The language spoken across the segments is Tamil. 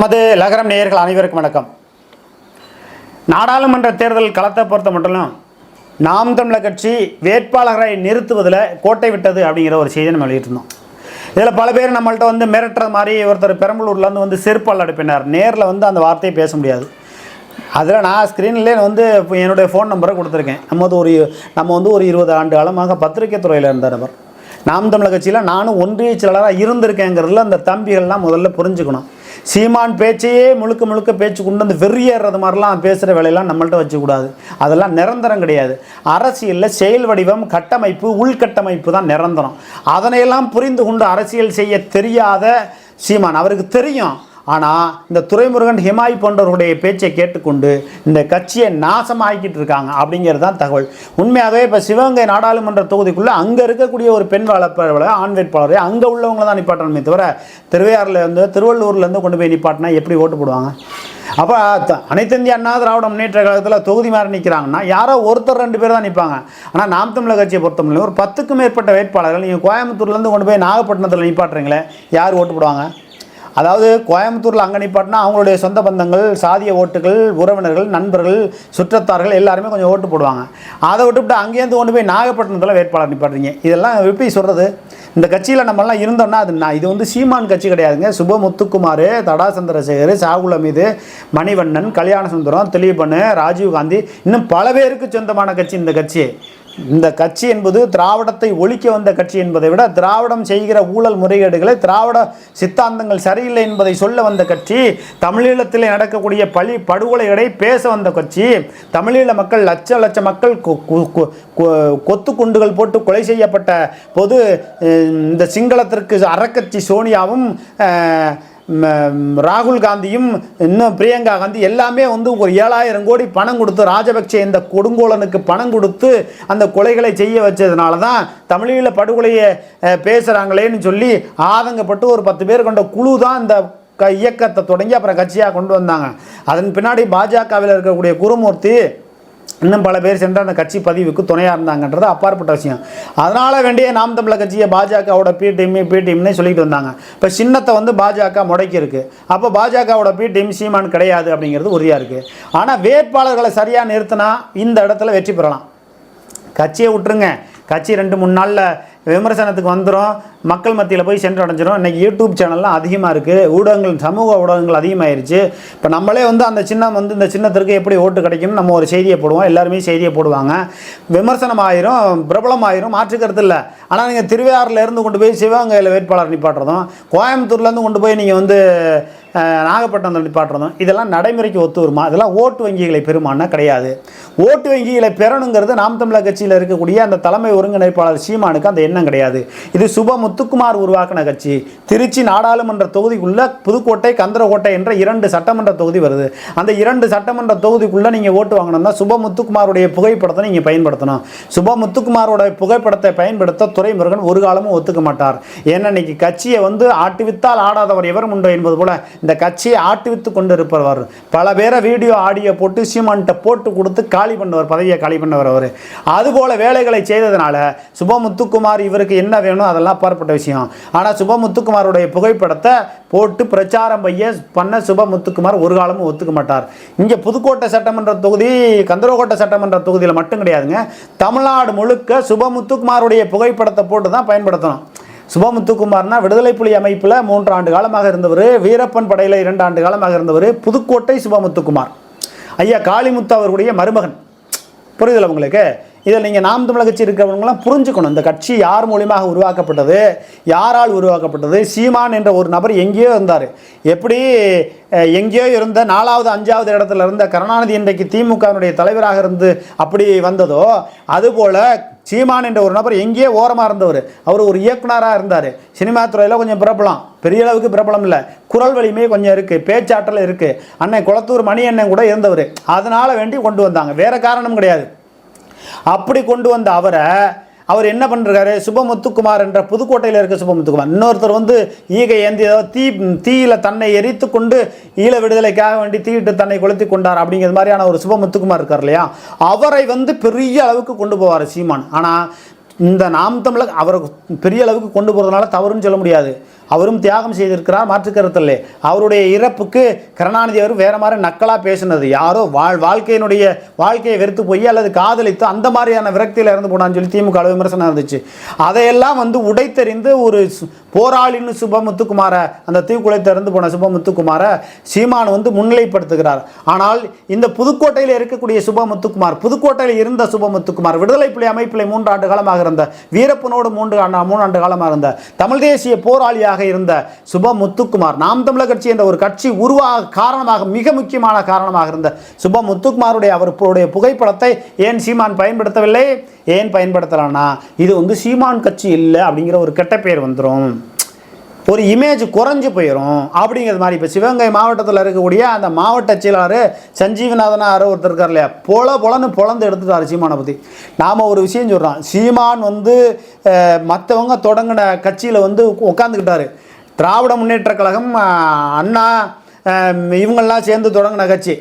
நமது லகரம் நேயர்கள் அனைவருக்கும் வணக்கம். நாடாளுமன்ற தேர்தல் களத்தை பொறுத்த மட்டும் நாம் தமிழர் கட்சி வேட்பாளரை நிறுத்துவதில் கோட்டை விட்டது அப்படிங்கிற ஒரு செய்தியை நம்ம வெளியிட்டிருந்தோம். இதில் பல பேர் நம்மள்ட்ட வந்து மிரட்டுற மாதிரி ஒருத்தர் பெரம்பலூர்லேருந்து வந்து செருப்பால் அடிப்பினார். நேரில் வந்து அந்த வார்த்தையை பேச முடியாது. அதில் நான் ஸ்க்ரீன்லேயே வந்து இப்போ என்னுடைய ஃபோன் நம்பரை கொடுத்துருக்கேன். நம்ம வந்து ஒரு நம்ம வந்து ஒரு இருபது ஆண்டு காலமாக பத்திரிகை துறையில் இருந்த நபர் நாம் தமிழர் கட்சியில் நானும் ஒன்றிய செயலாளராக இருந்திருக்கேங்கிறதுல அந்த தம்பிகள்லாம் முதல்ல புரிஞ்சுக்கணும். சீமான் பேச்சையே முழுக்க முழுக்க பேச்சு கொண்டு வந்து வெறியேறது மாதிரிலாம் பேசுகிற வேலையெல்லாம் நம்மள்ட்ட வச்சுக்கூடாது. அதெல்லாம் நிரந்தரம் கிடையாது. அரசியலில் செயல் வடிவம் கட்டமைப்பு உள்கட்டமைப்பு தான் நிரந்தரம். அதனையெல்லாம் புரிந்து கொண்டு அரசியல் செய்ய தெரியாத சீமான். அவருக்கு தெரியும். ஆனால் இந்த துரைமுருகன் ஹிமாய் போன்றவருடைய பேச்சை கேட்டுக்கொண்டு இந்த கட்சியை நாசமாக்கிட்டு இருக்காங்க அப்படிங்கிறது தான் தகவல். உண்மையாகவே இப்போ சிவகங்கை நாடாளுமன்ற தொகுதிக்குள்ளே அங்கே இருக்கக்கூடிய ஒரு பெண் வேட்பாளரை ஆண் வேட்பாளரை அங்கே உள்ளவங்க தான் நிப்பாட்டணுமே தவிர திருவையாறுலேருந்து திருவள்ளூர்லேருந்து கொண்டு போய் நிப்பாட்டினா எப்படி ஓட்டு போடுவாங்க? அப்போ த- அனைத்து இந்திய அண்ணா திராவிட முன்னேற்ற கழகத்தில் தொகுதி மாறி நிற்கிறாங்கன்னா யாரோ ஒருத்தர் ரெண்டு பேர் தான் நிற்பாங்க ஆனால் நாம் தமிழக கட்சியை பொறுத்தவரையிலும் ஒரு பத்துக்கும் மேற்பட்ட வேட்பாளர்கள் நீங்கள் கோயம்புத்தூர்லேருந்து கொண்டு போய் நாகப்பட்டினத்தில் நிப்பாட்டுறீங்களே யார் ஓட்டு போடுவாங்க? அதாவது கோயம்புத்தூரில் அங்கே நிப்பாட்டினா அவங்களுடைய சொந்த பந்தங்கள் சாதிய ஓட்டுகள் உறவினர்கள் நண்பர்கள் சுற்றத்தார்கள் எல்லாருமே கொஞ்சம் ஓட்டு போடுவாங்க. அதை விட்டுவிட்டு அங்கேருந்து கொண்டு போய் நாகப்பட்டினத்தில் வேட்பாளர் நிப்பாடுறீங்க இதெல்லாம் எப்படி சொல்கிறது இந்த கட்சியில் நம்மலாம் இருந்தோம்னா அது நான் இது வந்து சீமான் கட்சி கிடையாதுங்க. சுப முத்துக்குமார் தடா சந்திரசேகர் சாகுல மீது மணிவண்ணன் கல்யாண சுந்தரம் திலீபன் ராஜீவ்காந்தி இன்னும் பல பேருக்கு சொந்தமான கட்சி இந்த கட்சி இந்த கட்சி என்பது திராவிடத்தை ஒழிக்க வந்த கட்சி என்பதை விட திராவிடம் செய்கிற ஊழல் முறைகேடுகளை திராவிட சித்தாந்தங்கள் சரியில்லை என்பதை சொல்ல வந்த கட்சி தமிழீழத்தில் நடக்கக்கூடிய பழி படுகொலைகளை பேச வந்த கட்சி தமிழீழ மக்கள் லட்ச லட்ச மக்கள் கொ- கொ- கொ- கொ- கொத்து குண்டுகள் போட்டு கொலை செய்யப்பட்ட போது இந்த சிங்களத்திற்கு அறக்கட்சி சோனியாவும் ராகுல் காந்தியும் இன்னும் பிரியங்கா காந்தி எல்லாமே வந்து ஒரு ஏழாயிரம் கோடி பணம் கொடுத்து ராஜபக்சே இந்த கொடுங்கோலனுக்கு பணம் கொடுத்து அந்த கொலைகளை செய்ய வச்சதுனால தான் தமிழீழ படுகொலையை பேசுகிறாங்களேன்னு சொல்லி ஆதங்கப்பட்டு ஒரு பத்து பேர் கொண்ட குழு தான் இந்த க இயக்கத்தை தொடங்கி அப்புறம் கட்சியாக கொண்டு வந்தாங்க. அதன் பின்னாடி பாஜகவில் இருக்கக்கூடிய குருமூர்த்தி இன்னும் பல பேர் சென்று அந்த கட்சி பதிவுக்கு துணையாக இருந்தாங்கன்றது அப்பாற்பட்ட விஷயம். அதனால் வேண்டிய நாம் தமிழர் கட்சியை பாஜகவோட பி டீம் பி டீம்னு சொல்லிட்டு வந்தாங்க. இப்போ சின்னத்தை வந்து பாஜக முடக்கி இருக்கு. அப்போ பாஜகவோட பி டீம் சீமான் கிடையாது அப்படிங்கிறது உறுதியாக இருக்குது ஆனால் வேட்பாளர்களை சரியாக நிறுத்தினா இந்த இடத்துல வெற்றி பெறலாம். கட்சியை விட்டுருங்க. கட்சி ரெண்டு மூணு நாளில் விமர்சனத்துக்கு வந்துடும் மக்கள் மத்தியில் போய் சென்று அடைஞ்சிரும் இன்றைக்கி யூடியூப் சேனல்லாம் அதிகமாக இருக்குது ஊடகங்கள் சமூக ஊடகங்கள் அதிகமாகிருச்சு இப்போ நம்மளே வந்து அந்த சின்னம் வந்து இந்த சின்னத்திற்கு எப்படி ஓட்டு கிடைக்கும் நம்ம ஒரு செய்தியை போடுவோம். எல்லாருமே செய்தியை போடுவாங்க. விமர்சனம் ஆயிரும் பிரபலம் ஆயிரும் மாற்றுக்கிறது இல்லை ஆனால் நீங்கள் திருவையாறுலேருந்து கொண்டு போய் சிவகங்கையில் வேட்பாளர் நிப்பாட்டுறதும் கோயம்புத்தூர்லேருந்து கொண்டு போய் நீங்கள் வந்து நாகப்பட்டினத்தில் நிப்பாட்டுறதும் இதெல்லாம் நடைமுறைக்கு ஒத்து வருமா? இதெல்லாம் ஓட்டு வங்கிகளை பெறுமானா கிடையாது. ஓட்டு வங்கிகளை பெறணுங்கிறது நாம் தமிழர் கட்சியில் இருக்கக்கூடிய அந்த தலைமை ஒருங்கிணைப்பாளர் சீமானுக்கு அந்த எண்ணம் கிடையாது. இது சுபமுத்து முத்துக்குமார் உருவாக்கின கட்சி திருச்சி நாடாளுமன்ற தொகுதிக்குள்ள புதுக்கோட்டை கந்தரகோட்டை என்ற இரண்டு சட்டமன்ற தொகுதி வருது. அந்த இரண்டு சட்டமன்ற தொகுதிக்குள்ள நீங்கள் ஓட்டு வாங்கணும்னா சுப முத்துக்குமாருடைய புகைப்படத்தை நீங்கள் பயன்படுத்தணும். சுப முத்துக்குமாரோட புகைப்படத்தை பயன்படுத்த துரைமுருகன் ஒரு காலமும் ஒத்துக்க மாட்டார். ஏன்னா இன்னைக்கு கட்சியை வந்து ஆட்டுவித்தால் ஆடாதவர் எவரும் உண்டோ என்பது போல இந்த கட்சியை ஆட்டுவித்து கொண்டு இருப்பவர் பல பேரை வீடியோ ஆடியோ போட்டு சீமான்கிட்ட போட்டு கொடுத்து காலி பண்ணவர் பதவியை காலி பண்ணவர் அவர். அதுபோல வேலைகளை செய்ததுனால சுபமுத்துக்குமார் இவருக்கு என்ன வேணும் அதெல்லாம் அப்பாற்பட்ட விஷயம். ஆனால் சுபமுத்துக்குமாருடைய புகைப்படத்தை போட்டு பிரச்சாரம் பைய பண்ண சுபமுத்துக்குமார் ஒரு காலமும் ஒத்துக்க மாட்டார். இங்கே புதுக்கோட்டை சட்டமன்ற தொகுதி கந்தரகோட்டை சட்டமன்ற தொகுதியில் மட்டும் கிடையாதுங்க. தமிழ்நாடு முழுக்க சுபமுத்துக்குமாருடைய புகைப்படத்தை போட்டு தான் பயன்படுத்தணும். சுபமுத்துக்குமார்னா விடுதலை புலி அமைப்பில் மூன்று ஆண்டு காலமாக இருந்தவர் வீரப்பன் படையில் இரண்டு ஆண்டு காலமாக இருந்தவர் புதுக்கோட்டை சுபமுத்துக்குமார். ஐயா காளிமுத்து அவர்களுடைய மருமகன். புரியுதுல உங்களுக்கு? இதில் நீங்கள் நாம் தமிழக கட்சி இருக்கிறவங்களாம் புரிஞ்சுக்கணும். இந்த கட்சி யார் மூலியமாக உருவாக்கப்பட்டது? யாரால் உருவாக்கப்பட்டது? சீமான் என்ற ஒரு நபர் எங்கேயோ இருந்தார். எப்படி எங்கேயோ இருந்த நாலாவது அஞ்சாவது இடத்துல இருந்த கருணாநிதி இன்றைக்கு திமுகவினுடைய தலைவராக இருந்து அப்படி வந்ததோ அதுபோல் சீமான் என்ற ஒரு நபர் எங்கேயோ ஓரமாக இருந்தவர். அவர் ஒரு இயக்குனராக இருந்தார். சினிமா துறையில் கொஞ்சம் பிரபலம். பெரிய அளவுக்கு பிரபலம் இல்லை. குரல் வலிமை கொஞ்சம் இருக்குது பேச்சாற்றல் இருக்குது அன்னை குளத்தூர் மணி அண்ணன் கூட இருந்தவர். அதனால் வேண்டி கொண்டு வந்தாங்க. வேறு காரணம் கிடையாது. அப்படி கொண்டு வந்த அவரை அவர் என்ன பண்ணுறாரு சுபமுத்துக்குமார் என்ற புதுக்கோட்டையில் இருக்க சுபமுத்துக்குமார். இன்னொருத்தர் வந்து ஈகை ஏந்தி ஏதாவது தீ தீயில தன்னை எரித்து கொண்டு ஈழ விடுதலைக்காக வேண்டி தீயிட்டு தன்னை கொளுத்தி கொண்டார் அப்படிங்கிற மாதிரியான ஒரு சுபமுத்துக்குமார் இருக்கார் இல்லையா? அவரை வந்து பெரிய அளவுக்கு கொண்டு போவார் சீமான். ஆனால் இந்த நாம் தமிழக அவரை பெரிய அளவுக்கு கொண்டு போகிறதுனால தவறுன்னு சொல்ல முடியாது. அவரும் தியாகம் செய்திருக்கிறார் மாற்று அவருடைய இறப்புக்கு கருணாநிதி அவர் வேற மாதிரி நக்கலாக பேசினது. யாரோ வாழ் வாழ்க்கையினுடைய வாழ்க்கையை வெறுத்து போய் அல்லது காதலித்து அந்த மாதிரியான விரக்தியில் இறந்து போனான்னு சொல்லி திமுக விமர்சனம் இருந்துச்சு அதையெல்லாம் வந்து உடைத்தெறிந்து ஒரு போராளின்னு சுபமுத்துக்குமார அந்த தீக்குளத்தை இறந்து போன சுபமுத்துக்குமார சீமான் வந்து முன்னிலைப்படுத்துகிறார். ஆனால் இந்த புதுக்கோட்டையில் இருக்கக்கூடிய சுபமுத்துக்குமார் புதுக்கோட்டையில் இருந்த சுபமுத்துக்குமார் விடுதலை புலி அமைப்பில் மூன்று ஆண்டு காலமாக இருந்த வீரப்பனோடு மூன்று ஆண்டு மூணாண்டு காலமாக இருந்த தமிழ் தேசிய போராளியாக இருந்த சுபமுத்துக்குமார் நாம் தமிழர் கட்சி என்ற ஒரு கட்சி உருவாக காரணமாக மிக முக்கியமான காரணமாக இருந்த சுபமுத்துக்குமாருடைய அவருடைய புகைப்படத்தை ஏன் சீமான் பயன்படுத்தவில்லை? ஏன் பயன்படுத்தலான்னா இது வந்து சீமான் கட்சி இல்லை அப்படிங்கிற ஒரு கெட்ட பெயர் வந்துடும் ஒரு இமேஜ் குறைஞ்சி போயிடும் அப்படிங்கிறது மாதிரி. இப்போ சிவகங்கை மாவட்டத்தில் இருக்கக்கூடிய அந்த மாவட்ட செயலாளர் சஞ்சீவநாதனார் ஒருத்தர் இருக்கார் இல்லையா? பொல பொலன்னு பொழந்து எடுத்துட்டார் சீமானை பற்றி நாம் ஒரு விஷயம் சொல்கிறோம் சீமான் வந்து மற்றவங்க தொடங்கின கட்சியில் வந்து உட்காந்துக்கிட்டாரு திராவிட முன்னேற்ற கழகம் அண்ணா இவங்கள்லாம் இவங்கெல்லாம் சேர்ந்து தொடங்கின கட்சி.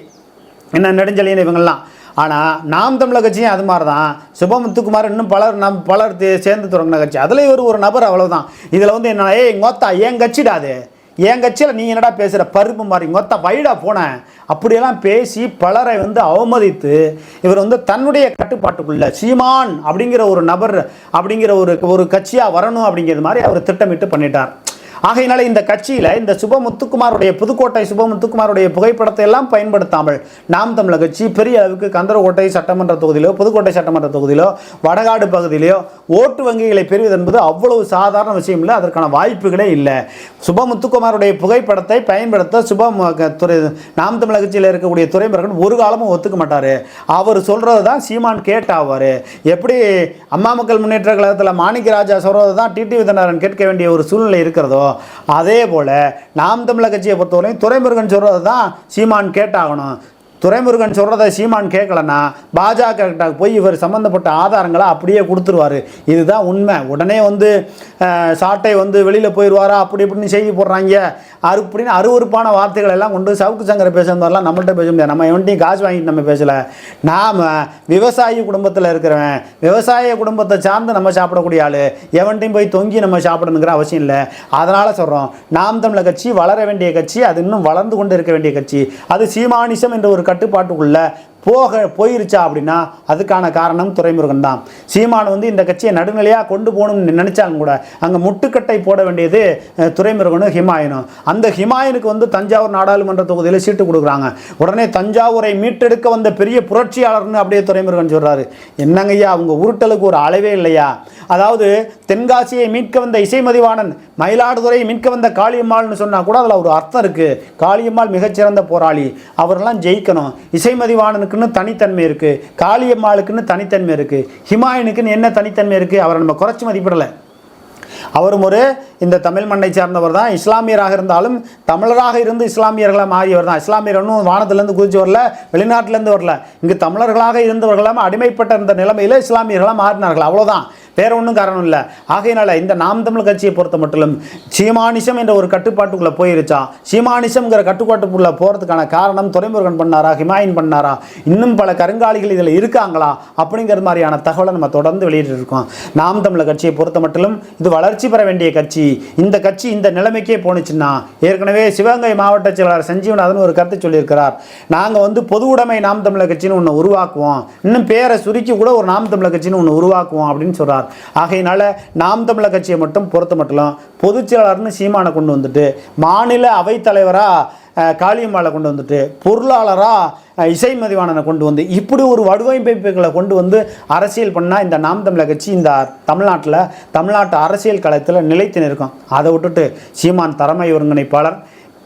என்ன நெடுஞ்செழியன் இவங்கெல்லாம். ஆனால் நாம் தமிழர் கட்சியும் அது மாதிரி தான் சுபமுத்துக்குமார் இன்னும் பலர் நம் பலர் சேர்ந்து தொடங்கின கட்சி. அதில் இவர் ஒரு நபர் அவ்வளோதான் இதில் வந்து என்ன ஏய் மொத்தா ஏன் கட்சிடா அது? என் கட்சியில் நீ என்னடா பேசுகிற பருப்பு மாதிரி மொத்த வைடா போனேன் அப்படியெல்லாம் பேசி பலரை வந்து அவமதித்து இவர் வந்து தன்னுடைய கட்டுப்பாட்டுக்குள்ள சீமான் அப்படிங்கிற ஒரு நபர் அப்படிங்கிற ஒரு ஒரு கட்சியாக வரணும் அப்படிங்கிறது மாதிரி அவர் திட்டமிட்டு பண்ணிட்டார். ஆகையினால இந்த கட்சியில் இந்த சுபமுத்துக்குமாருடைய புதுக்கோட்டை சுபமுத்துக்குமாருடைய புகைப்படத்தை எல்லாம் பயன்படுத்தாமல் நாம் தமிழக கட்சி பெரிய அளவுக்கு கந்தரக்கோட்டை சட்டமன்ற தொகுதியிலோ புதுக்கோட்டை சட்டமன்ற தொகுதியிலோ வடகாடு பகுதியிலோ ஓட்டு வங்கிகளை பெறுவது என்பது அவ்வளவு சாதாரண விஷயம் இல்லை. அதற்கான வாய்ப்புகளே இல்லை. சுபமுத்துக்குமாருடைய புகைப்படத்தை பயன்படுத்த சுபம் துறை நாம் தமிழக கட்சியில் இருக்கக்கூடிய துறைமுருகன் ஒரு காலமும் ஒத்துக்க மாட்டார். அவர் சொல்கிறது தான் சீமான் கேட்டாவார். எப்படி அம்மா மக்கள் முன்னேற்ற கழகத்தில் மாணிக்கராஜா சொல்கிறது தான் டிடி விதநாதன் கேட்க வேண்டிய ஒரு சூழ்நிலை இருக்கிறதோ அதே போல் நாம் தமிழக கட்சியை பொறுத்தவரையும் துறைமுருகன் சொல்கிறது தான் சீமான் கேட்டாகணும். துரைமுருகன் சொல்கிறத சீமான் கேட்கலன்னா பாஜக போய் இவர் சம்மந்தப்பட்ட ஆதாரங்களை அப்படியே கொடுத்துருவாரு. இதுதான் உண்மை. உடனே வந்து சாட்டை வந்து வெளியில் போயிடுவாரா? அப்படி இப்படின்னு செய்தி போடுறாங்க. அரு அப்படின்னு அருவருப்பான வார்த்தைகள் எல்லாம் கொண்டு சவுக்கு சங்கரை பேசுற நம்மள்கிட்ட பேச முடியாது. நம்ம எவன்ட்டையும் காசு வாங்கிட்டு நம்ம பேசலை. நாம் விவசாயி குடும்பத்தில் இருக்கிறவன் விவசாய குடும்பத்தை சார்ந்து நம்ம சாப்பிடக்கூடிய ஆள் எவன்ட்டையும் போய் தொங்கி நம்ம சாப்பிடணுங்கிற அவசியம் இல்லை. அதனால் சொல்கிறோம் நாம் தமிழர் கட்சி வளர வேண்டிய கட்சி அது இன்னும் வளர்ந்து கொண்டு இருக்க வேண்டிய கட்சி. அது சீமானிசம் என்ற ஒரு கட்டுப்பாட்டுக்குள்ள போக போயிருச்சா அப்படின்னா அதுக்கான காரணம் துறைமுருகன் தான். சீமான் வந்து இந்த கட்சியை நடுநிலையாக கொண்டு போகணும்னு நினைச்சாலும் கூட அங்கே முட்டுக்கட்டை போட வேண்டியது துறைமுருகனும் ஹிமாயனும் அந்த ஹிமாயனுக்கு வந்து தஞ்சாவூர் நாடாளுமன்ற தொகுதியில் சீட்டு கொடுக்குறாங்க. உடனே தஞ்சாவூரை மீட்டெடுக்க வந்த பெரிய புரட்சியாளர்னு அப்படியே துரைமுருகன் சொல்கிறாரு என்னங்கய்யா அவங்க உருட்டலுக்கு ஒரு அளவே இல்லையா? அதாவது தென்காசியை மீட்க வந்த இசைமதிவாணன் மயிலாடுதுறையை மீட்க வந்த காளியம்மாள்னு சொன்னால் கூட அதில் ஒரு அர்த்தம் இருக்குது காளியம்மாள் மிகச்சிறந்த போராளி. அவரெல்லாம் ஜெயிக்கணும். இசைமதிவாணனுக்கு இசைமதிவாணனுக்குன்னு தனித்தன்மை இருக்கு. காளியம்மாளுக்குன்னு தனித்தன்மை இருக்கு. ஹிமாயனுக்குன்னு என்ன தனித்தன்மை இருக்குது அவரை நம்ம குறைச்சி மதிப்பிடலை. அவரும் ஒரு இந்த தமிழ் மண்ணை சார்ந்தவர் தான். இஸ்லாமியராக இருந்தாலும் தமிழராக இருந்து இஸ்லாமியர்களாக மாறியவர் தான். இஸ்லாமியர் ஒன்றும் வானத்திலேருந்து குதிச்சு வரல வெளிநாட்டிலேருந்து வரல. இங்கு தமிழர்களாக இருந்தவர்களாம் அடிமைப்பட்ட இந்த நிலைமையில் இஸ்லாமியர்களாக மாறினார்கள். அவ்வளோதான் வேற ஒன்றும் காரணம் இல்லை. ஆகையினால இந்த நாம் தமிழ் கட்சியை பொறுத்த மட்டும் சீமானிசம் என்ற ஒரு கட்டுப்பாட்டுக்குள்ளே போயிருச்சா? சீமானிசம்ங்கிற கட்டுப்பாட்டுக்குள்ளே போகிறதுக்கான காரணம் துறைமுருகன் பண்ணாரா ஹிமாயின் பண்ணாரா? இன்னும் பல கருங்காலிகள் இதில் இருக்காங்களா? அப்படிங்கிற மாதிரியான தகவலை நம்ம தொடர்ந்து வெளியிட்டு இருக்கோம். நாம் தமிழ் கட்சியை பொறுத்த மட்டும் இது வளர்ச்சி பெற வேண்டிய கட்சி. இந்த கட்சி இந்த நிலைமைக்கே போணுச்சுன்னா ஏற்கனவே சிவகங்கை மாவட்ட செயலாளர் சஞ்சீவநாதன் ஒரு கருத்து சொல்லியிருக்கிறார். நாங்கள் வந்து பொது உடைமை நாம் தமிழர் கட்சின்னு ஒன்று உருவாக்குவோம். இன்னும் பேரை சுருக்கி கூட ஒரு நாம் தமிழர் கட்சின்னு ஒன்று உருவாக்குவோம் அப்படின்னு சொல்கிறார் ஆகையினால நாம் தமிழர் கட்சியை மட்டும் பொறுத்த மட்டும் பொதுச் செயலாளர்னு சீமானை கொண்டு வந்துட்டு மாநில அவைத்தலைவராக காளியம்மாளை கொண்டு வந்துட்டு பொருளாளராக இசை மதிவாணனை கொண்டு வந்து இப்படி ஒரு வடிவமைப்புகளை கொண்டு வந்து அரசியல் பண்ணால் இந்த நாம் தமிழர் கட்சி இந்த தமிழ்நாட்டில் தமிழ்நாட்டு அரசியல் களத்தில் நிலைத்து நிற்கும். அதை விட்டுட்டு சீமான் தலைமை ஒருங்கிணைப்பாளர்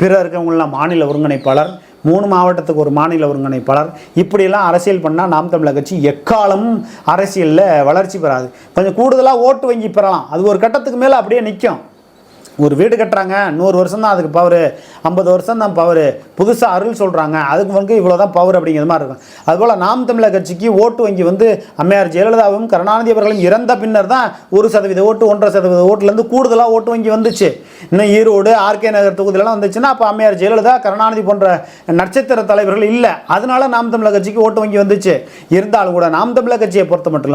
பிற இருக்கவங்களாம் மாநில ஒருங்கிணைப்பாளர் மூணு மாவட்டத்துக்கு ஒரு மாநில ஒருங்கிணைப்பாளர். இப்படியெல்லாம் அரசியல் பண்ணால் நாம் தமிழர் கட்சி எக்காலமும் அரசியலில் வளர்ச்சி பெறாது. கொஞ்சம் கூடுதலாக ஓட்டு வங்கி பெறலாம். அது ஒரு கட்டத்துக்கு மேலே அப்படியே நிற்கும் ஒரு வீடு கட்டுறாங்க நூறு வருஷம் தான் அதுக்கு பவர் ஐம்பது வருஷம் தான் பவர் புதுசாக அருள் சொல்கிறாங்க அதுக்கு வந்து இவ்வளோ தான் பவர் அப்படிங்கிற மாதிரி இருக்கும். அதுபோல் நாம் தமிழர் கட்சிக்கு ஓட்டு வங்கி வந்து அம்மையார் ஜெயலலிதாவும் கருணாநிதி அவர்களும் இறந்த பின்னர் தான் ஒரு சதவீத ஓட்டு ஒன்றரை சதவீத ஓட்டுலேருந்து கூடுதலாக ஓட்டு வங்கி வந்துச்சு. இன்னும் ஈரோடு ஆர்கே நகர் தொகுதியிலலாம் வந்துச்சுன்னா அப்போ அம்மையார் ஜெயலலிதா கருணாநிதி போன்ற நட்சத்திர தலைவர்கள் இல்லை. அதனால நாம் தமிழர் கட்சிக்கு ஓட்டு வங்கி வந்துச்சு. இருந்தாலும் கூட நாம் தமிழர் கட்சியை பொறுத்த மட்டும்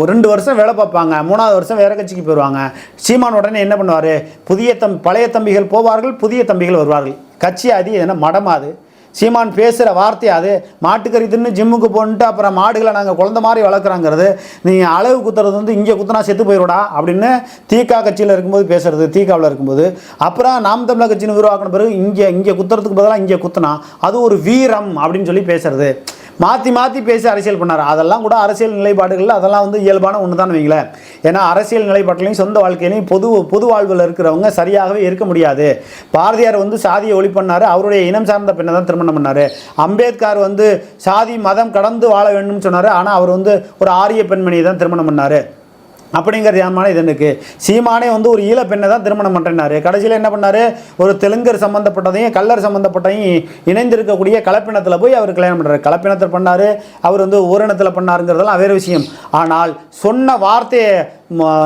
ஒரு ரெண்டு வருஷம் வேலை பார்ப்பாங்க மூணாவது வருஷம் வேறு கட்சிக்கு போயிடுவாங்க சீமான் உடனே என்ன பண்ணுவார்? புதிய தம் பழைய தம்பிகள் போவார்கள் புதிய தம்பிகள் வருவார்கள். கட்சி அது என்ன மடமாது சீமான் பேசுகிற வார்த்தை அது. மாட்டுக்கறி தின்னு ஜிம்முக்கு போன்ட்டு அப்புறம் மாடுகளை நாங்கள் குழந்த மாதிரி வளர்க்குறாங்கிறது. நீங்கள் அளவு குத்துறது வந்து இங்கே குத்துனா செத்து போயிடுடா அப்படின்னு தீகா கட்சியில் இருக்கும்போது பேசுறது தீகாவில் இருக்கும்போது. அப்புறம் நாம் தமிழர் கட்சின்னு உருவாக்கின பிறகு இங்கே இங்கே குத்துறதுக்கு பதிலாக இங்கே குத்துனா அது ஒரு வீரம் அப்படின்னு சொல்லி பேசுறது. மாற்றி மாற்றி பேசி அரசியல் பண்ணார். அதெல்லாம் கூட அரசியல் நிலைப்பாடுகளில் அதெல்லாம் வந்து இயல்பான ஒன்று தான் வைங்களேன். ஏன்னா அரசியல் நிலைப்பாட்டிலையும் சொந்த வாழ்க்கையிலையும் பொது பொது வாழ்வில் இருக்கிறவங்க சரியாகவே இருக்க முடியாது. பாரதியார் வந்து சாதியை ஒளி பண்ணார். அவருடைய இனம் சார்ந்த பெண்ணை தான் திருமணம் பண்ணார். அம்பேத்கர் வந்து சாதி மதம் கடந்து வாழ வேண்டும்னு சொன்னார். ஆனால் அவர் வந்து ஒரு ஆரிய பெண்மணியை தான் திருமணம் பண்ணார். அப்படிங்கிற ஏமான இது எனக்கு. சீமானே வந்து ஒரு ஈழ பெண்ணை தான் திருமணம் பண்ணுறாரு கடைசியில் என்ன பண்ணார்? ஒரு தெலுங்கர் சம்மந்தப்பட்டதையும் கல்லர் சம்மந்தப்பட்டதையும் இணைந்திருக்கக்கூடிய கலப்பினத்தில் போய் அவர் கல்யாணம் பண்ணுறாரு கலப்பினத்தில் பண்ணார். அவர் வந்து ஓரினத்தில் பண்ணாருங்கிறதெல்லாம் வேறு விஷயம். ஆனால் சொன்ன வார்த்தையை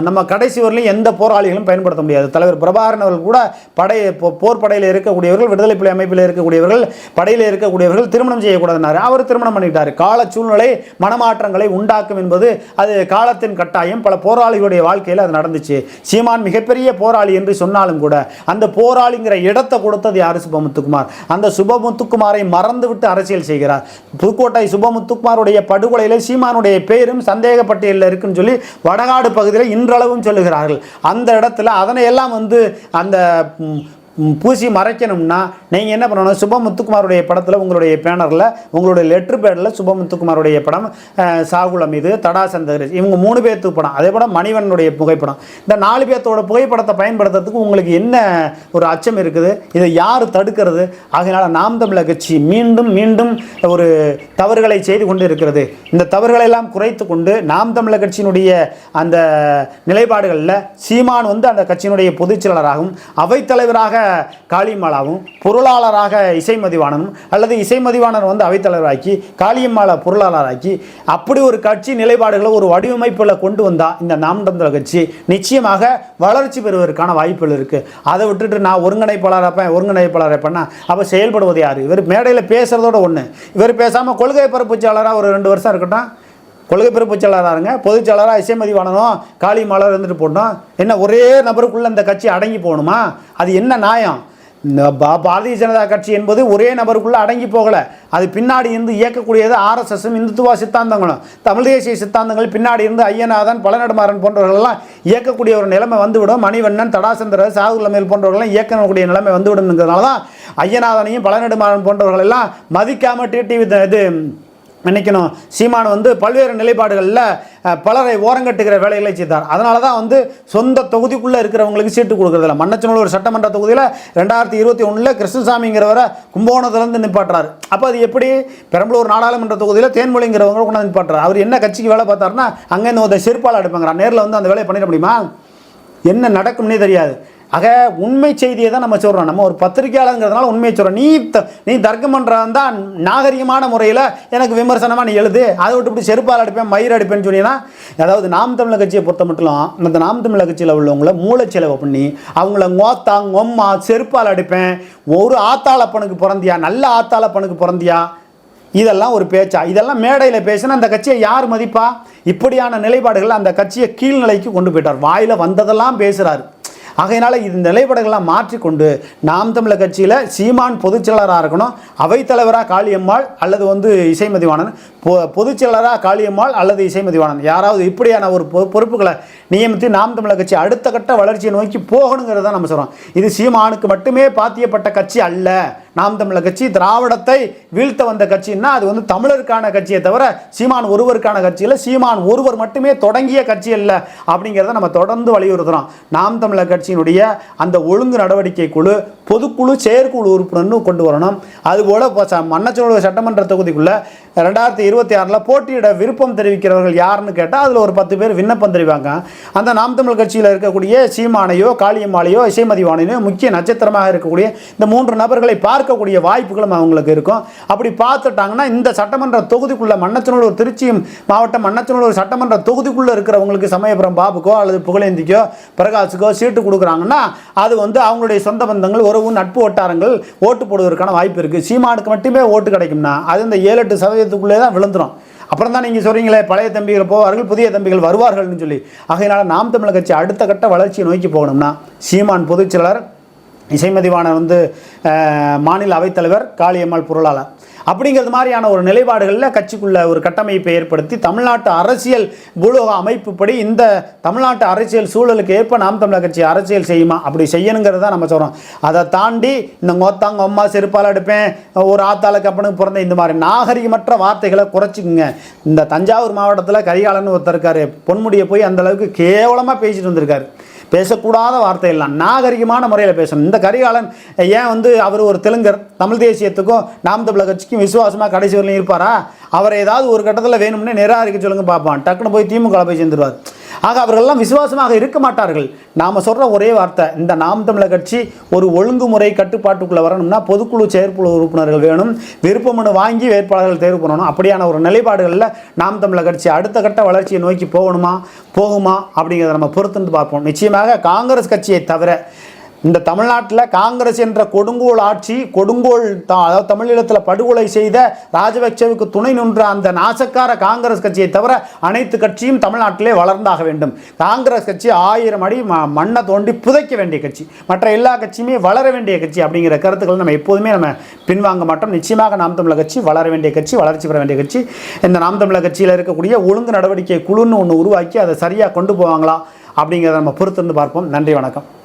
நம்ம கடைசி வரலையும் எந்த போராளிகளும் பயன்படுத்த முடியாது. தலைவர் பிரபாகரன் அவர்கள் கூட படை போ- போர் படையில் இருக்கக்கூடியவர்கள் விடுதலை புலி அமைப்பில் இருக்கக்கூடியவர்கள் படையில் இருக்கக்கூடியவர்கள் திருமணம் செய்யக்கூடாதுனாரு அவர் திருமணம் பண்ணிட்டார் கால சூழ்நிலை மனமாற்றங்களை உண்டாக்கும் என்பது அது காலத்தின் கட்டாயம். பல போராளிகளுடைய வாழ்க்கையில் அது நடந்துச்சு. சீமான் மிகப்பெரிய போராளி என்று சொன்னாலும் கூட அந்த போராளிங்கிற இடத்தை கொடுத்தது யார்? சுபமுத்துக்குமார் அந்த சுபமுத்துக்குமாரை மறந்துவிட்டு அரசியல் செய்கிறார். புதுக்கோட்டை சுபமுத்துக்குமாருடைய படுகொலையில் சீமானுடைய பெயரும் சந்தேகப்பட்டியலில் இருக்குன்னு சொல்லி வடநாடு பகுதியில் இன்றளவும் சொல்லுகிறார்கள். அந்த இடத்துல அதனை எல்லாம் வந்து அந்த பூசி மறைக்கணும்னா நீங்கள் என்ன பண்ணணும்? சுபமுத்துக்குமாருடைய படத்தில் உங்களுடைய பேனரில் உங்களுடைய லெட்ரு பேடில் சுபமுத்துக்குமாருடைய படம் சாகுலம் இது தடா சந்தகர் இவங்க மூணு பேர்த்து படம். அதே போல் மணிவனுடைய புகைப்படம். இந்த நாலு பேர்த்தோட புகைப்படத்தை பயன்படுத்துறதுக்கு உங்களுக்கு என்ன ஒரு அச்சம் இருக்குது? இதை யார் தடுக்கிறது? அதனால் நாம் தமிழர் கட்சி மீண்டும் மீண்டும் ஒரு தவறுகளை செய்து கொண்டு இருக்கிறது இந்த தவறுகளை எல்லாம் குறைத்து கொண்டு நாம் தமிழர் கட்சியினுடைய அந்த நிலைப்பாடுகளில் சீமான் வந்து அந்த கட்சியினுடைய பொதுச் செயலாளராகவும் அவைத்தலைவராக காளியம்மாளாவும் பொருளாளராக இசைமதிவாணனும் அல்லது இசைமதிவாணன் வந்து அவைத்தலைவராக்கி காளியம்மாளை பொருளாளராக்கி அப்படி ஒரு கட்சி நிலைப்பாடுகளை ஒரு வடிவமைப்பில் கொண்டு வந்தால் இந்த நாம் தமிழர் கட்சி நிச்சயமாக வளர்ச்சி பெறுவதற்கான வாய்ப்புகள் இருக்குது அதை விட்டுட்டு நான் ஒருங்கிணைப்பாளர் அப்பேன் ஒருங்கிணைப்பாளர் இருப்பேன்னா அப்போ செயல்படுவது யார்? இவர் மேடையில் பேசுகிறதோட ஒன்று இவர் பேசாமல் கொள்கை பரப்புச்சாளராக ஒரு ரெண்டு வருஷம் இருக்கட்டும். கொள்கை பிறப்பு இருங்க பொதுச்செயலாளராக இசைமதி வாணனும் காளி மலர் இருந்துட்டு போடணும் என்ன ஒரே நபருக்குள்ளே இந்த கட்சி அடங்கி போகணுமா? அது என்ன நியாயம்? இந்த பா- பாரதிய ஜனதா கட்சி என்பது ஒரே நபருக்குள்ளே அடங்கி போகலை. அது பின்னாடி இருந்து இயக்கக்கூடியது ஆர்எஸ்எஸும் இந்துத்துவா சித்தாந்தங்களும். தமிழ் தேசிய சித்தாந்தங்கள் பின்னாடி இருந்து ஐயநாதன் பழநெடுமாறன் போன்றவர்கள்லாம் இயக்கக்கூடிய ஒரு நிலைமை வந்துவிடும். மணிவண்ணன் தடாசந்திர சாகுலமேல் போன்றவர்கள்லாம் இயக்கக்கூடிய நிலைமை வந்துவிடும்ங்கிறதுனால தான் ஐயநாதனையும் பழநெடுமாறன் போன்றவர்கள் எல்லாம் மதிக்காமல் டிடிவி இது நினைக்கணும் சீமான் வந்து பல்வேறு நிலைப்பாடுகளில் பலரை ஓரங்கட்டுகிற வேலைகளை செய்தார். அதனால தான் வந்து சொந்த தொகுதிக்குள்ளே இருக்கிறவங்களுக்கு சீட்டு கொடுக்குறதில்ல. மன்னச்சநல்லூர் சட்டமன்ற தொகுதியில் ரெண்டாயிரத்தி இருபத்தி ஒன்றில் கிருஷ்ணசாமிங்கிறவரை கும்பகோணத்துலேருந்து நிப்பாட்டுறாரு. அப்போ அது எப்படி? பெரம்பலூர் நாடாளுமன்ற தொகுதியில் தேன்மொழிங்கிறவங்க கொண்டாந்து நிப்பாட்டுறாரு. அவர் என்ன கட்சிக்கு வேலை பார்த்தாருன்னா அங்கேருந்து ஒரு செருப்பால் எடுப்பாங்க நேரில் வந்து அந்த வேலையை பண்ணிட முடியுமா? என்ன நடக்கும்னே தெரியாது. ஆக உண்மை செய்தியை தான் நம்ம சொல்கிறோம் நம்ம ஒரு பத்திரிகையாளங்கிறதுனால உண்மையை சொல்கிறோம் நீ த- நீ தர்க்கம் பண்ணுறதா நாகரிகமான முறையில் எனக்கு விமர்சனமாக நீ எழுது. அதை விட்டு இப்படி செருப்பால் அடிப்பேன் மயிர் அடிப்பேன்னு சொன்னீங்கன்னா அதாவது நாம் தமிழர் கட்சியை பொறுத்த மட்டும் அந்த நாம் தமிழர் கட்சியில் உள்ளவங்கள மூளைச்செலவை பண்ணி அவங்கள ngோத்தா ஒம்மா செருப்பால் அடிப்பேன். ஒரு ஆத்தாளப்பனுக்கு பிறந்தியா? நல்ல ஆத்தாளப்பனுக்கு பிறந்தியா? இதெல்லாம் ஒரு பேச்சா? இதெல்லாம் மேடையில் பேசினா அந்த கட்சியை யார் மதிப்பா? இப்படியான நிலைப்பாடுகள் அந்த கட்சியை கீழ்நிலைக்கு கொண்டு போயிட்டார். வாயில் வந்ததெல்லாம் பேசுகிறாரு ஆகையினால் இந்த நிலைப்பாடுகள்லாம் மாற்றிக்கொண்டு நாம் தமிழர் கட்சியில் சீமான் பொதுச் செயலாளராக இருக்கணும் அவைத்தலைவராக காளியம்மாள் அல்லது வந்து இசைமதிவாணன் பொ பொதுச்செயலராக காளியம்மாள் அல்லது இசைமதிவாணன். யாராவது இப்படியான ஒரு பொ- பொறுப்புகளை நியமித்து நாம் தமிழர் கட்சி அடுத்த கட்ட வளர்ச்சியை நோக்கி போகணுங்கிறத நம்ம சொல்கிறோம் இது சீமானுக்கு மட்டுமே பாத்தியப்பட்ட கட்சி அல்ல. நாம் தமிழர் கட்சி திராவிடத்தை வீழ்த்த வந்த கட்சின்னா அது வந்து தமிழருக்கான கட்சியை தவிர சீமான் ஒருவருக்கான கட்சியில் சீமான் ஒருவர் மட்டுமே தொடங்கிய கட்சி அல்ல அப்படிங்கிறத நம்ம தொடர்ந்து வலியுறுத்துகிறோம் நாம் தமிழர் கட்சியினுடைய அந்த ஒழுங்கு நடவடிக்கை குழு பொதுக்குழு செயற்குழு உறுப்பினர்னு கொண்டு வரணும். அதுபோல் இப்போ ச மன்னச்சநல்லூர் சட்டமன்ற தொகுதிக்குள்ளே ரெண்டாயிரத்தி இருபத்தி ஆறில் போட்டியிட விருப்பம் தெரிவிக்கிறவர்கள் யாருன்னு கேட்டால் அதில் ஒரு பத்து பேர் விண்ணப்பம் தெரிவிப்பாங்க அந்த நாம் தமிழ் கட்சியில் இருக்கக்கூடிய சீமானையோ காளியம்மாளையோ இசைமதிவானையோ முக்கிய நட்சத்திரமாக இருக்கக்கூடிய இந்த மூன்று நபர்களை பார்க்கக்கூடிய வாய்ப்புகளும் அவங்களுக்கு இருக்கும். அப்படி பார்த்துட்டாங்கன்னா இந்த சட்டமன்ற தொகுதிக்குள்ளே மன்னச்சநல்லூர் திருச்சி மாவட்டம் மன்னச்சநல்லூர் சட்டமன்ற தொகுதிக்குள்ளே இருக்கிறவங்களுக்கு சமயபுரம் பாபுக்கோ அல்லது புகழேந்திக்கோ பிரகாஷுக்கோ சீட்டு கொடுக்குறாங்கன்னா அது வந்து அவங்களுடைய சொந்த பந்தங்கள் ஒரு உறவு நட்பு வட்டாரங்கள் ஓட்டு போடுவதற்கான வாய்ப்பு இருக்குது சீமானுக்கு மட்டுமே ஓட்டு கிடைக்கும்னா அது இந்த ஏழு எட்டு சதவீதத்துக்குள்ளே தான் விழுந்துரும். அப்புறம் தான் நீங்கள் சொல்கிறீங்களே பழைய தம்பிகள் போவார்கள் புதிய தம்பிகள் வருவார்கள்னு சொல்லி. ஆகையினால் நாம் தமிழர் கட்சி அடுத்த கட்ட வளர்ச்சியை நோக்கி போகணும்னா சீமான் பொதுச்செயலர் இசைமதிவான வந்து மாநில அவைத்தலைவர் காளியம்மாள் பொருளாளர். அப்படிங்கிறது மாதிரியான ஒரு நிலைப்பாடுகளில் கட்சிக்குள்ள ஒரு கட்டமைப்பை ஏற்படுத்தி தமிழ்நாட்டு அரசியல் பூலோக அமைப்புப்படி இந்த தமிழ்நாட்டு அரசியல் சூழலுக்கு ஏற்ப நாம் தமிழர் கட்சி அரசியல் செய்யுமா? அப்படி செய்யணுங்கிறது தான் நம்ம சொல்கிறோம் அதை தாண்டி இந்த ngொத்தாங்க அம்மா செருப்பால் எடுப்பேன் ஒரு ஆத்தாள கப்பனுக்கு பிறந்த இந்த மாதிரி நாகரிகமற்ற வார்த்தைகளை குறைச்சிக்குங்க. இந்த தஞ்சாவூர் மாவட்டத்தில் கரிகாலன் ஒருத்தர் இருக்கார். பொன்முடியை போய் அந்தளவுக்கு கேவலமாக பேசிட்டு வந்திருக்காரு. பேசக்கூடாத வார்த்தையெல்லாம் நாகரிகமான முறையில் பேசணும். இந்த கரிகாலன் ஏன் வந்து அவர் ஒரு தெலுங்கர் தமிழ் தேசியத்துக்கும் நாம் தமிழக கட்சிக்கும் விசுவாசமாக கடைசி வரலையும் இருப்பாரா? அவரை ஏதாவது ஒரு கட்டத்தில் வேணும்னே நிராகரிக்க சொல்லுங்க பார்ப்பான் டக்குன்னு போய் திமுக போய் சேர்ந்துருவார். ஆக அவர்கள்லாம் விசுவாசமாக இருக்க மாட்டார்கள். நாம் சொல்கிற ஒரே வார்த்தை இந்த நாம் தமிழர் கட்சி ஒரு ஒழுங்குமுறை கட்டுப்பாட்டுக்குள்ளே வரணும்னா பொதுக்குழு செயற்குழு உறுப்பினர்கள் வேணும் விருப்பமனு வாங்கி வேட்பாளர்கள் தேர்வு பண்ணணும். அப்படியான ஒரு நிலைப்பாடுகளில் நாம் தமிழர் கட்சி அடுத்த கட்ட வளர்ச்சியை நோக்கி போகணுமா போகுமா அப்படிங்கிறத நம்ம பொறுத்துன்னு பார்ப்போம். நிச்சயமாக காங்கிரஸ் கட்சியை தவிர இந்த தமிழ்நாட்டில் காங்கிரஸ் என்ற கொடுங்கோல் ஆட்சி கொடுங்கோல் த- அதாவது தமிழீழத்தில் படுகொலை செய்த ராஜபக்சேவுக்கு துணை நின்ற அந்த நாசக்கார காங்கிரஸ் கட்சியை தவிர அனைத்து கட்சியும் தமிழ்நாட்டிலே வளர்ந்தாக வேண்டும். காங்கிரஸ் கட்சி ஆயிரம் அடி ம மண்ணை தோண்டி புதைக்க வேண்டிய கட்சி. மற்ற எல்லா கட்சியுமே வளர வேண்டிய கட்சி அப்படிங்கிற கருத்துக்கள் நம்ம எப்போதுமே நம்ம பின்வாங்க மாட்டோம். நிச்சயமாக நாம் தமிழர் கட்சி வளர வேண்டிய கட்சி வளர்ச்சி பெற வேண்டிய கட்சி. இந்த நாம் தமிழர் கட்சியில் இருக்கக்கூடிய ஒழுங்கு நடவடிக்கை குழுன்னு ஒன்று உருவாக்கி அதை சரியாக கொண்டு போவாங்களா அப்படிங்கிறத நம்ம பொறுத்திருந்து பார்ப்போம். நன்றி வணக்கம்.